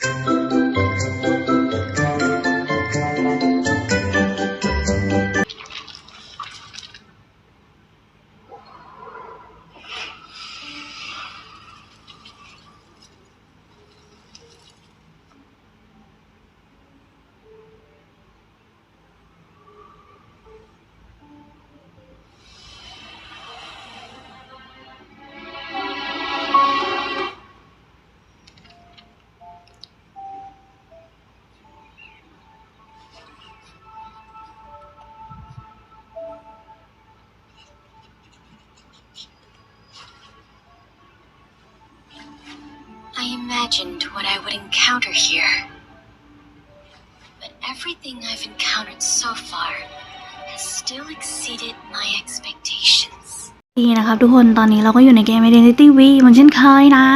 I imagined what I would encounter here. But everything I've encountered so far has still exceeded my expectations. ดีนะครับทุกคนตอนนี้เราก็อยู่ในเกม Identity V เหมือนเช่นเคยนะ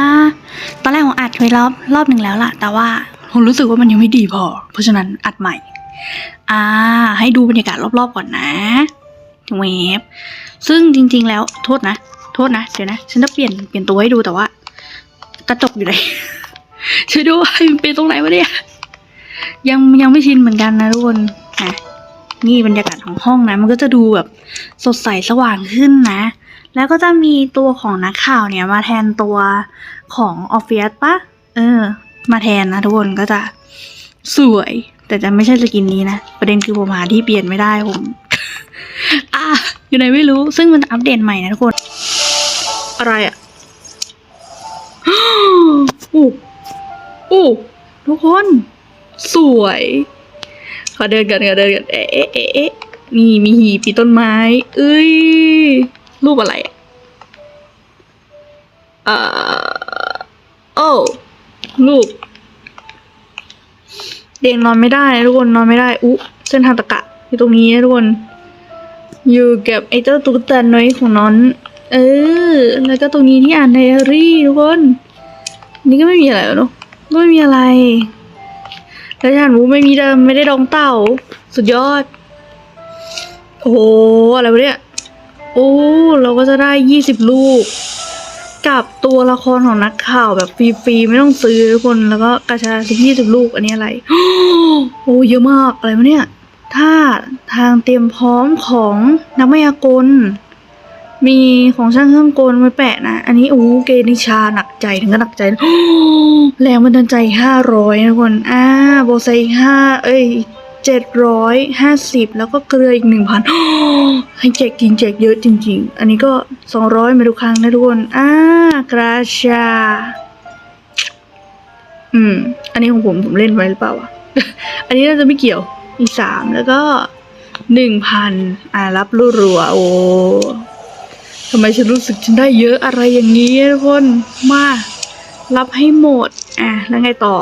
ตอนแรกผมอัดไว้รอบรอบหนึ่งแล้วล่ะ แต่ว่าผมรู้สึกว่ามันยังไม่ดีพอ เพราะฉะนั้นอัดใหม่ อ่า ให้ดูบรรยากาศรอบๆก่อนนะเวฟซึ่งจริงๆแล้วโทษนะ โทษนะ เดี๋ยวนะ ฉันจะเปลี่ยนเปลี่ยนตัวให้ดูแต่ว่า กระจกอยู่ไหนช่วยด้วยมันเป็นตรงไหนวะเนี่ย ยังยังไม่ชินเหมือนกันนะทุกคนอะนี่บรรยากาศของห้องนะ มันก็จะดูแบบสดใสสว่างขึ้นนะ แล้วก็จะมีตัวของนักข่าวเนี่ยมาแทนตัวของออฟฟิศปะเออ มาแทนนะทุกคนก็จะสวย แต่จะไม่ใช่สกินนี้นะ ประเด็นคือผมหาที่เปลี่ยนไม่ได้ผมอะอยู่ไหนไม่รู้ ซึ่งมันอัปเดตใหม่นะทุกคน อะไรอะ อู้อู้ทุกคน สวย ขอเดินกันขอเดินกันเอ๊ะเอ๊ะเอ๊ะนี่มีหีบมีต้นไม้ เอ้ย รูปอะไรอะเอ่อโอ้รูปเด็กนอนไม่ได้ทุกคนนอนไม่ได้อุ๊เส้นทางตะกะอยู่ตรงนี้ทุกคน อยู่กับไอ้เจ้าตุ๊กตาน้อยของน้อน เออ แล้วก็ตรงนี้ที่อ่านไดอารี่ทุกคน นี่ก็ไม่มีอะไรแล้วเนอะไม่มีอะไร แล้วฉันรู้ไม่มีเดิมไม่ได้ดองเต่า สุดยอด โอ้โห อะไรวะเนี่ย โอ้ เราก็จะได้ยี่สิบลูก กับตัวละครของนักข่าวแบบฟรีๆ ไม่ต้องซื้อทุกคน แล้วก็กระชาสิบยี่สิบลูก อันนี้อะไร โอ้เยอะมาก อะไรวะเนี่ย ถ้าทางเตรียมพร้อมของนักมายากล มีของช่างเครื่องกลไว้แปะนะ อันนี้โอ้เกนิชาหนักใจถึงก็หนักใจแรงบันดาลใจห้าร้อยนะทุกคนอ่าโบไซห้าเอ้ยเจ็ดร้อยห้าสิบแล้วก็เกลืออีกหนึ่งพันให้แจกจริงแจกเยอะจริง ๆ อันนี้ก็สองร้อยมาทุกครั้งนะทุกคนอ่ากราชา อืม อันนี้ของผมผมเล่นไว้หรือเปล่าวะอันนี้น่าจะไม่เกี่ยวอีกสามแล้วก็หนึ่งพันอ่ารับรัวๆโอ้ ทำไมฉันรู้สึกฉันได้เยอะอะไรอย่างนี้ทุกคนมา รับให้หมด อะ แล้วไงต่อ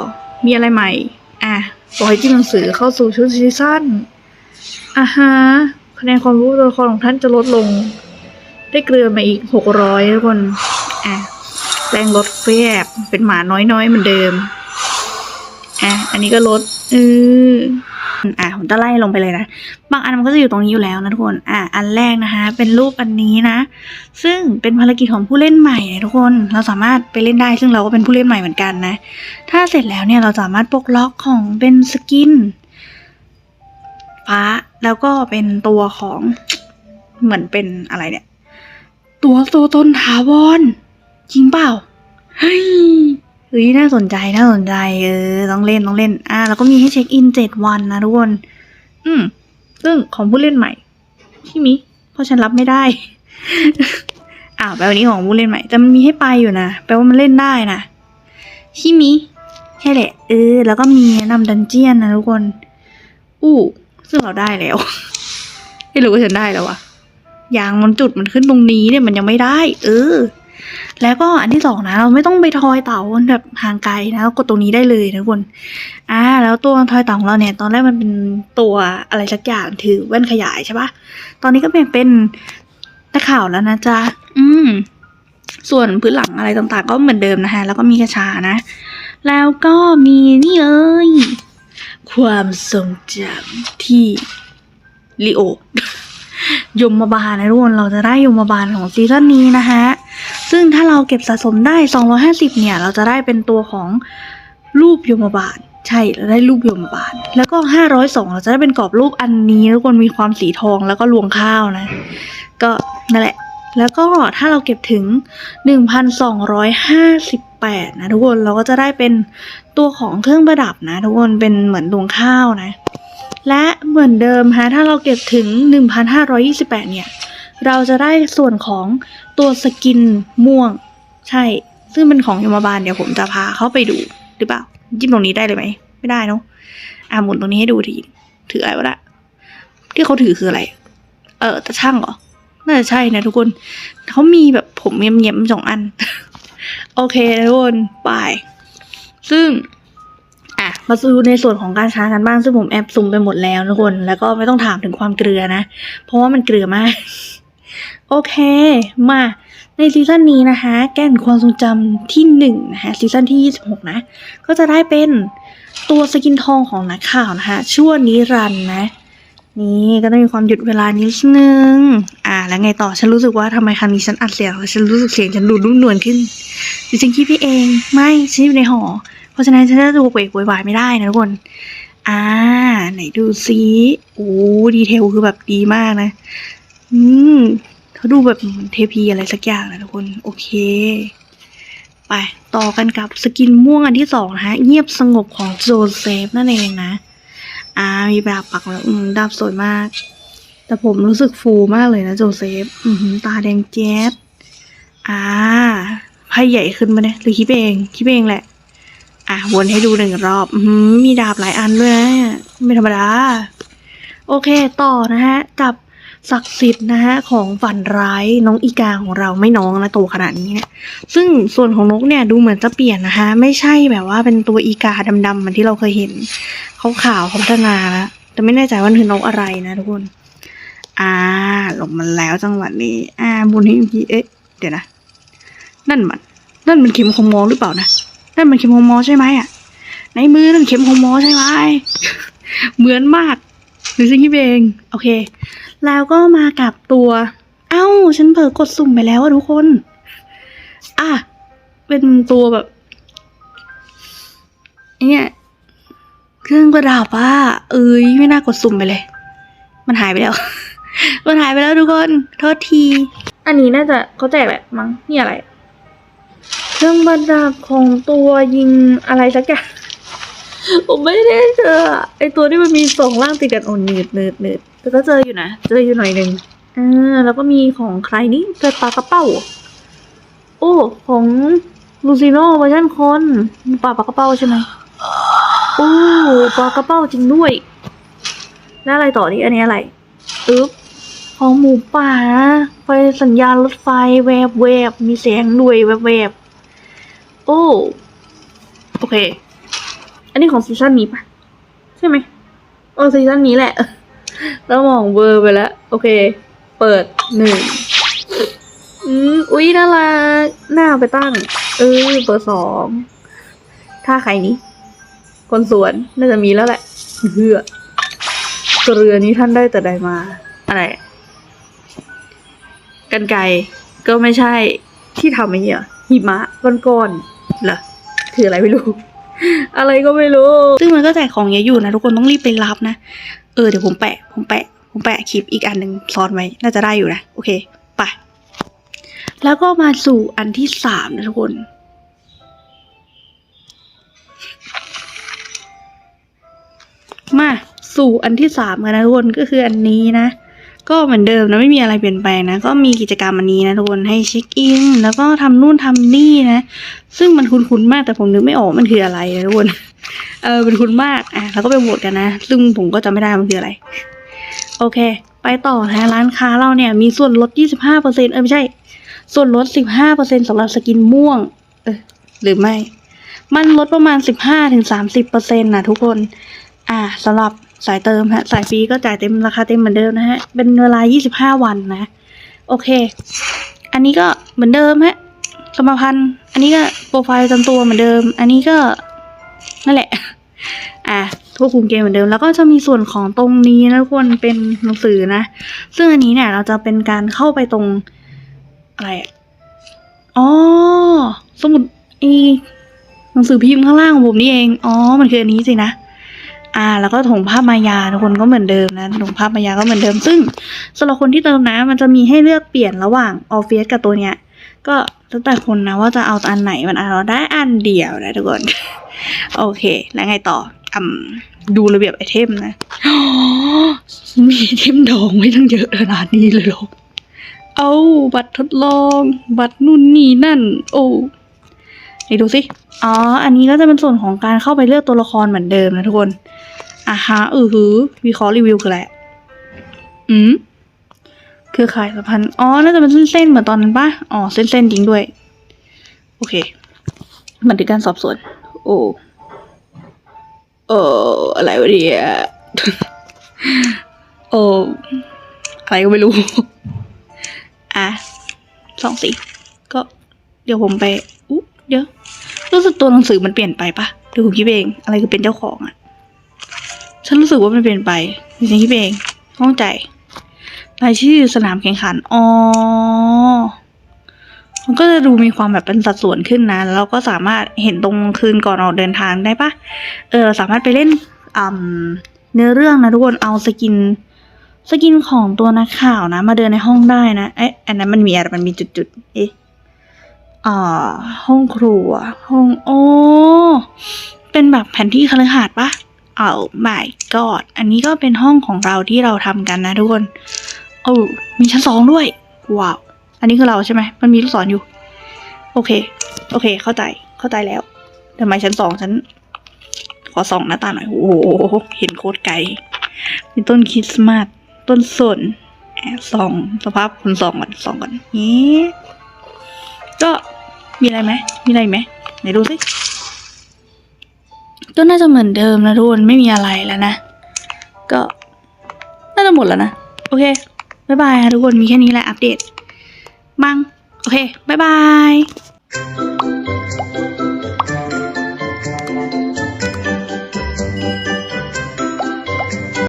มีอะไรใหม่ อะปล่อยจิ้มหนังสือเข้าสู่ชุดซีซั่นอะฮะ คะแนนความรู้ตัวละครของท่านจะลดลง ได้เกลือมาอีกหกร้อยทุกคน อะแรงลดแฟบเป็นหมาน้อยๆเหมือนเดิม อะ อันนี้ก็ลดเออ อะผมจะไล่ลงไปเลยนะ บางอันมันก็จะอยู่ตรงนี้อยู่แล้วนะทุกคน อะอันแรกนะคะ เป็นรูปอันนี้นะ ซึ่งเป็นภารกิจของผู้เล่นใหม่นะทุกคน เราสามารถไปเล่นได้ ซึ่งเราก็เป็นผู้เล่นใหม่เหมือนกันนะ ถ้าเสร็จแล้วเนี่ยเราสามารถปลดล็อกของเป็นสกิน ฟ้า แล้วก็เป็นตัวของเหมือนเป็นอะไรเนี่ย ตัวโซตนถาวรจริงเปล่า เฮ้ย เฮ้ยน่าสนใจน่าสนใจเออต้องเล่นต้องเล่น อ่าแล้วก็มีให้เช็คอินเจ็ดวันนะทุกคนอืมซึ่งของผู้เล่นใหม่ที่มีเพราะฉันรับไม่ได้อ่าแปลว่านี้ของผู้เล่นใหม่แต่มันมีให้ไปอยู่นะแปลว่ามันเล่นได้นะชิมิใช่แหละเออ แล้วก็มีแนะนำดันเจียนนะทุกคน อู้ ซึ่งเราได้แล้วไม่รู้ว่าฉันได้แล้ววะยางมันจุดมันขึ้นตรงนี้เนี่ยมันยังไม่ได้ เออ แล้วก็อันที่สองนะเราไม่ต้องไปทอยเต่าแบบห่างไกลนะเรากดตรงนี้ได้เลยนะทุกคนอ่าแล้วตัวทอยเต่าของเราเนี่ย ตอนแรกมันเป็นตัวอะไรสักอย่างถือแว่นขยายใช่ปะตอนนี้ก็เป็นเป็นตะข่าวแล้วนะจ๊ะอืม ส่วนพื้นหลังอะไรต่างๆ ก็เหมือนเดิมนะคะแล้วก็มีกระชานะ แล้วก็มีนี่เลย ความทรงจำที่ลิโอยมบาลนะทุกคนเราจะได้ยมบาลของซีซั่นนี้นะคะ ซึ่งถ้าเราเก็บสะสมได้ 250 เนี่ย เราจะได้เป็นตัวของรูปโยมบาล ใช่เราได้รูปโยมบาล แล้วก็ห้าร้อยสองเราจะได้เป็นกรอบรูปอันนี้ทุกคนมีความสีทองแล้วก็รวงข้าวนะ ก็นั่นแหละ แล้วก็ถ้าเราเก็บถึง 1,258 นะทุกคน เราก็จะได้เป็นตัวของเครื่องประดับนะ ทุกคนเป็นเหมือนดวงข้าวนะ และเหมือนเดิมฮะถ้าเราเก็บถึง 1,528 เนี่ย เราจะได้ส่วนของตัวสกินม่วง ใช่ ซึ่งเป็นของยมบาลเดี๋ยวผมจะพาเข้าไปดูหรือเปล่าจิ้มตรงนี้ได้เลยไหมไม่ได้เนาะอะหมุนตรงนี้ให้ดูทีถืออะไรวะละที่เขาถือคืออะไร เออต่ช่างเหรอน่าจะใช่นะทุกคนเขามีแบบผมเงียบๆสองอัน โอเคทุกคนไปซึ่งอะมาดูในส่วนของการช้ากันบ้างซึ่งผมแอบซุ่มไปหมดแล้วทุกคน แล้วก็ไม่ต้องถามถึงความเกลือนะ เพราะว่ามันเกลือมาก โอเค มา ในซีซั่นนี้นะคะ แก่นความทรงจำที่หนึ่งนะคะซีซั่นที่ 26 นะ ก็จะได้เป็นตัวสกินทองของนักข่าวนะคะชั่วนิรันนะ นี่ก็ต้องมีความหยุดเวลานิดนึง อ่า แล้วไงต่อฉันรู้สึกว่าทำไมครั้งนี้ฉันอัดเสียงฉันรู้สึกเสียงฉันดูนุ่มนวลขึ้นดิฉันคิดพี่เองไม่ฉันอยู่ในหอ เพราะฉะนั้นฉันจะดูเวกโวยวายไม่ได้นะทุกคนอ่า ไหนดูซิโอ้ดีเทลคือแบบดีมากนะ อืม เขาดูแบบเทพีอะไรสักอย่างนะทุกคน โอเค ไป ต่อกันกับสกินม่วงอันที่สองนะฮะ เงียบสงบของโจเซฟนั่นเองนะ อ่า มีแบบปักแล้วอืมดาบสวยมาก แต่ผมรู้สึกฟูมากเลยนะโจเซฟ อือหือตาแดงแจ๊ดอ่าไพ่ใหญ่ขึ้นมาเนี่ยหรือคิดเอง คิดเองแหละ อะวนให้ดูหนึ่งรอบอือหือมีดาบหลายอันด้วยนะเนี่ยไม่ธรรมดา โอเค ต่อนะฮะ กับ ศักดิ์สิทธิ์นะฮะของฝันร้ายน้องอีกาของเราไม่น้องนะโตขนาดนี้เนี่ยซึ่งส่วนของนกเนี่ยดูเหมือนจะเปลี่ยนนะคะไม่ใช่แบบว่าเป็นตัวอีกาดำๆเหมือนที่เราเคยเห็นเขาขาวเขาพัฒนาแล้วแต่ไม่แน่ใจว่าคือนกอะไรนะทุกคนอ่าลงมาแล้วจังหวะนี้ อ่าบุญให้อีกทีเอ๊ะเดี๋ยวนะนั่นมันนั่นมันเข็มของมอหรือเปล่านะนั่นมันเข็มของมอใช่ไหมอะในมือนั่นเข็มของมอใช่ไหมเหมือนมากหรือฉันคิดเองโอเค แล้วก็มากับตัว เอ้า ฉันเผลอกดสุ่มไปแล้วอะทุกคน อะ เป็นตัวแบบเนี่ยเครื่องประดับอะเอ้ยไม่น่ากดสุ่มไปเลย มันหายไปแล้ว มันหายไปแล้วทุกคน โทษที อันนี้น่าจะเขาแจกแหละมั้งนี่อะไร เครื่องประดับของตัวยิงอะไรสักอย่างผมไม่ได้เจอไอตัวที่มันมีสองร่างติดกันโอ้หนืดหนืดหนืด แต่ก็เจออยู่นะ เจออยู่หน่อยหนึ่งอ่าแล้วก็มีของใครนี่เจอปลากระเป้า โอ้ ของลูซิโน่เวอร์ชันคนปลาปลากระเป้าใช่ไหมโอ้ปลากระเป้าจริงด้วย แล้วอะไรต่อนี่อันนี้อะไรอึ๊บของหมูป่า ไฟสัญญาณรถไฟแวบแวบมีแสงด้วยแวบแวบโอ้ โอเค อันนี้ของซีซั่นนี้ปะใช่ไหมโอ้ซีซั่นนี้แหละ แล้วมองเบอร์ไปแล้ว โอเค เปิดหนึ่งอืมอุ๊ยน่ารักหน้าไปตั้ง เออเบอร์สองถ้าใครนี้ คนสวนน่าจะมีแล้วแหละเหือเกลือนี้ท่านได้แต่ใดมา อะไร กันไกรก็ไม่ใช่ที่ทำไอ้เนี่ยหิมะก้อนๆเหรอคืออะไรไม่รู้ อะไรก็ไม่รู้ ซึ่งมันก็แจกของเยอะอยู่นะทุกคนต้องรีบไปรับนะ เออเดี๋ยวผมแปะ ผมแปะ ผมแปะคลิปอีกอันหนึ่งซ้อนไว้ น่าจะได้อยู่นะ โอเค ไป แล้วก็มาสู่อันที่สามนะทุกคนมาสู่อันที่สามกันนะทุกคนก็คืออันนี้นะ ก็เหมือนเดิมนะไม่มีอะไรเปลี่ยนแปลงนะ ก็มีกิจกรรมอันนี้นะทุกคนให้เช็คอิน แล้วก็ทำนู่นทำนี่นะ ซึ่งมันคุ้นๆมากแต่ผมนึกไม่ออกมันคืออะไรนะทุกคน เออเป็นคุ้นมากอะแล้วก็ไปโหวตกันนะ ซึ่งผมก็จำไม่ได้มันคืออะไร โอเค ไปต่อนะร้านค้าเราเนี่ยมีส่วนลด 25%เออไม่ใช่ ส่วนลด 15%สำหรับสกินม่วง เออหรือไม่ มันลดประมาณ 15-30%นะทุกคน อ่าสำหรับสายเติมฮะสายฟรีก็จ่ายเต็มราคาเต็มเหมือนเดิมนะฮะ เป็นเวลา 25 วันนะ โอเค อันนี้ก็เหมือนเดิมฮะสมพันธ์ อันนี้ก็โปรไฟล์จำตัวเหมือนเดิม อันนี้ก็ นั่นแหละ อะควบคุมเกมเหมือนเดิม แล้วก็จะมีส่วนของตรงนี้นะทุกคนเป็นหนังสือนะ ซึ่งอันนี้เนี่ยเราจะเป็นการเข้าไปตรงอะไรอ๋อสมุดอีหนังสือพิมพ์ข้างล่างของผมนี่เอง อ๋อ มันคืออันนี้สินะ อ่า แล้วก็ถุงภาพมายาทุกคนก็เหมือนเดิมนะถุงภาพมายาก็เหมือนเดิม ซึ่งสำหรับคนที่เติมนะ มันจะมีให้เลือกเปลี่ยนระหว่างออฟเฟสกับตัวเนี้ย ก็แล้วแต่คนนะว่าจะเอาอันไหนมันเอาได้อันเดียวนะทุกคน โอเค แล้วไงต่ออืมดูระเบียบไอเทมนะมีไอเทมดองไว้ทั้งเยอะขนาดนี้เลยเหรอเอาบัตรทดลอง บัตรนู่นนี่นั่น โอ้ไหนดูสิอ๋อ อันนี้ก็จะเป็นส่วนของการเข้าไปเลือกตัวละครเหมือนเดิมนะทุกคนอ่าฮะเออหือวิเคราะห์รีวิวคืออะไรอะอืมเครือข่ายสัมพันธ์อ๋อ น่าจะเป็นเส้นๆเหมือนตอนนั้นปะอ๋อ เส้นๆจริงด้วย โอเคบันทึกการสอบสวนโอ้โอ้อะไรวะเนี่ยโอ้อะไรก็ไม่รู้ อะสองสี่ก็เดี๋ยวผมไปอุ๊เดี๋ยวรู้สึกตัวหนังสือมันเปลี่ยนไปปะดี๋ยวผมคิดเองอะไรคือเป็นเจ้าของอะฉันรู้สึกว่ามันเปลี่ยนไปดิฉันคิดเองเข้าใจรายชื่อสนามแข่งขันอ๋อ มันก็จะดูมีความแบบเป็นสัดส่วนขึ้นนะ แล้วเราก็สามารถเห็นตรงคืนก่อนออกเดินทางได้ปะเออเราสามารถไปเล่นเนื้อเรื่องนะทุกคนเอาสกินสกินของตัวนักข่าวนะ มาเดินในห้องได้นะเอ๊ะอันนั้นมันมีอะไรมันมีจุดๆเอ๊ะอ่าห้องครัว ห้องโอ้เป็นแบบแผนที่คฤหาสน์ปะเอา my god อันนี้ก็เป็นห้องของเราที่เราทำกันนะทุกคนโอ้มีชั้นสองด้วยว้าว อันนี้คือเราใช่ไหม มันมีลูกศรอยู่ โอเค โอเค เข้าใจ เข้าใจแล้วทำไมชั้นสองฉันขอส่องหน้าตาหน่อย โอ้โห เห็นโคตรไกล มีต้นคริสต์มาส ต้นสนส่อง สภาพคนส่องก่อน ส่องก่อนนี้ก็มีอะไรไหม มีอะไรไหม ไหนดูสิก็น่าจะเหมือนเดิมนะทุกคน ไม่มีอะไรแล้วนะ ก็น่าจะหมดแล้วนะ โอเค บ๊ายบายค่ะทุกคน มีแค่นี้แหละ อัปเดต มั้งโอเค บ๊ายบาย